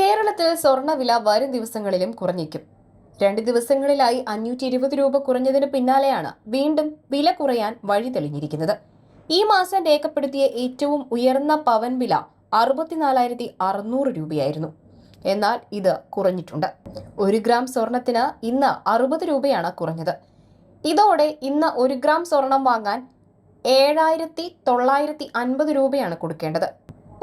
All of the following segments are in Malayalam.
കേരളത്തിൽ സ്വർണവില വരും ദിവസങ്ങളിലും കുറഞ്ഞേക്കും രണ്ട് ദിവസങ്ങളിലായി അഞ്ഞൂറ്റി ഇരുപത് രൂപ കുറഞ്ഞതിന് പിന്നാലെയാണ് വീണ്ടും വില കുറയാൻ വഴി തെളിഞ്ഞിരിക്കുന്നത്. ഈ മാസം രേഖപ്പെടുത്തിയ ഏറ്റവും ഉയർന്ന പവൻ വില അറുപത്തിനാലായിരത്തി അറുന്നൂറ് രൂപയായിരുന്നു. എന്നാൽ ഇത് കുറഞ്ഞിട്ടുണ്ട്. ഒരു ഗ്രാം സ്വർണത്തിന് ഇന്ന് അറുപത് രൂപയാണ് കുറഞ്ഞത്. ഇതോടെ ഇന്ന് ഒരു ഗ്രാം സ്വർണം വാങ്ങാൻ ഏഴായിരത്തി തൊള്ളായിരത്തി അൻപത് രൂപയാണ് കൊടുക്കേണ്ടത്.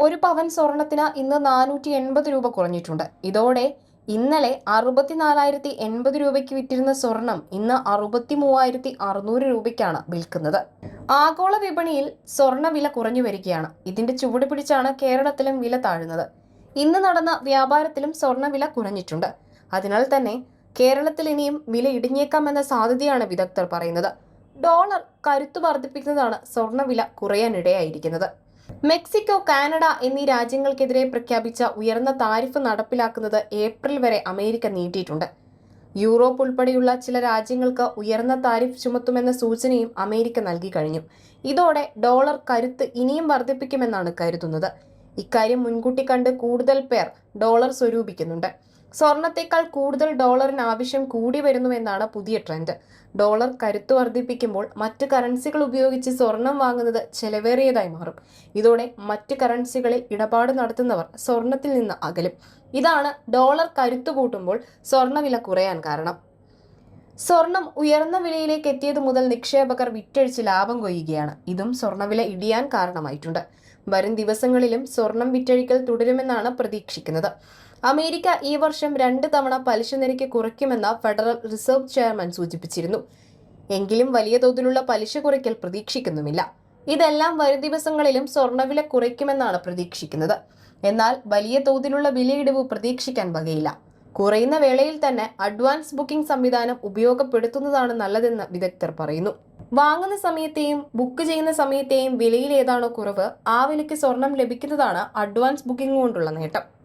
ഒരു പവൻ സ്വർണത്തിന് ഇന്ന് നാനൂറ്റി എൺപത് രൂപ കുറഞ്ഞിട്ടുണ്ട്. ഇതോടെ ഇന്നലെ അറുപത്തിനാലായിരത്തി എൺപത് രൂപയ്ക്ക് വിറ്റിരുന്ന സ്വർണം ഇന്ന് അറുപത്തി മൂവായിരത്തി അറുന്നൂറ് രൂപയ്ക്കാണ് വിൽക്കുന്നത്. ആഗോള വിപണിയിൽ സ്വർണ വില കുറഞ്ഞു വരികയാണ്. ഇതിന്റെ ചുവട് പിടിച്ചാണ് കേരളത്തിലും വില താഴുന്നത്. ഇന്ന് നടന്ന വ്യാപാരത്തിലും സ്വർണ വില കുറഞ്ഞിട്ടുണ്ട്. അതിനാൽ തന്നെ കേരളത്തിൽ ഇനിയും വില ഇടിഞ്ഞേക്കാമെന്ന സാധ്യതയാണ് വിദഗ്ധർ പറയുന്നത്. ഡോളർ കരുത്തു വർദ്ധിപ്പിക്കുന്നതാണ് സ്വർണവില കുറയാനിടയായിരിക്കുന്നത്. മെക്സിക്കോ കാനഡ എന്നീ രാജ്യങ്ങൾക്കെതിരെ പ്രഖ്യാപിച്ച ഉയർന്ന താരിഫ് നടപ്പിലാക്കുന്നത് ഏപ്രിൽ വരെ അമേരിക്ക നീട്ടിയിട്ടുണ്ട്. യൂറോപ്പ് ഉൾപ്പെടെയുള്ള ചില രാജ്യങ്ങൾക്ക് ഉയർന്ന താരിഫ് ചുമത്തുമെന്ന സൂചനയും അമേരിക്ക നൽകി കഴിഞ്ഞു. ഇതോടെ ഡോളർ കരുത്ത് ഇനിയും വർദ്ധിപ്പിക്കുമെന്നാണ് കരുതുന്നത്. ഇക്കാര്യം മുൻകൂട്ടി കണ്ട് കൂടുതൽ പേർ ഡോളർ സ്വരൂപിക്കുന്നുണ്ട്. സ്വർണത്തേക്കാൾ കൂടുതൽ ഡോളറിന് ആവശ്യം കൂടി വരുന്നുവെന്നാണ് പുതിയ ട്രെൻഡ്. ഡോളർ കരുത്തു വർദ്ധിപ്പിക്കുമ്പോൾ മറ്റ് കറൻസികൾ ഉപയോഗിച്ച് സ്വർണം വാങ്ങുന്നത് ചെലവേറിയതായി മാറും. ഇതോടെ മറ്റ് കറൻസികളിൽ ഇടപാട് നടത്തുന്നവർ സ്വർണത്തിൽ നിന്ന് അകലും. ഇതാണ് ഡോളർ കരുത്തു കൂട്ടുമ്പോൾ സ്വർണവില കുറയാൻ കാരണം. സ്വർണം ഉയർന്ന വിലയിലേക്ക് എത്തിയത് മുതൽ നിക്ഷേപകർ വിറ്റഴിച്ച് ലാഭം കൊയ്യുകയാണ്. ഇതും സ്വർണവില ഇടിയാൻ കാരണമായിട്ടുണ്ട്. വരും ദിവസങ്ങളിലും സ്വർണം വിറ്റഴിക്കൽ തുടരുമെന്നാണ് പ്രതീക്ഷിക്കുന്നത്. അമേരിക്ക ഈ വർഷം രണ്ട് തവണ പലിശ നിരക്ക് കുറയ്ക്കുമെന്ന് ഫെഡറൽ റിസർവ് ചെയർമാൻ സൂചിപ്പിച്ചിരുന്നു. എങ്കിലും വലിയ തോതിലുള്ള പലിശ കുറയ്ക്കൽ പ്രതീക്ഷിക്കുന്നുമില്ല. ഇതെല്ലാം വരും ദിവസങ്ങളിലും സ്വർണവില കുറയ്ക്കുമെന്നാണ് പ്രതീക്ഷിക്കുന്നത്. എന്നാൽ വലിയ തോതിലുള്ള വിലയിടിവ് പ്രതീക്ഷിക്കാൻ വകയില്ല. കുറയുന്ന വേളയിൽ തന്നെ അഡ്വാൻസ് ബുക്കിംഗ് സംവിധാനം ഉപയോഗപ്പെടുത്തുന്നതാണ് നല്ലതെന്ന് വിദഗ്ധർ പറയുന്നു. വാങ്ങുന്ന സമയത്തെയും ബുക്ക് ചെയ്യുന്ന സമയത്തെയും വിലയിൽ ഏതാണോ കുറവ് ആ വിലയ്ക്ക് സ്വർണം ലഭിക്കുന്നതാണ് അഡ്വാൻസ് ബുക്കിംഗ് കൊണ്ടുള്ള നേട്ടം.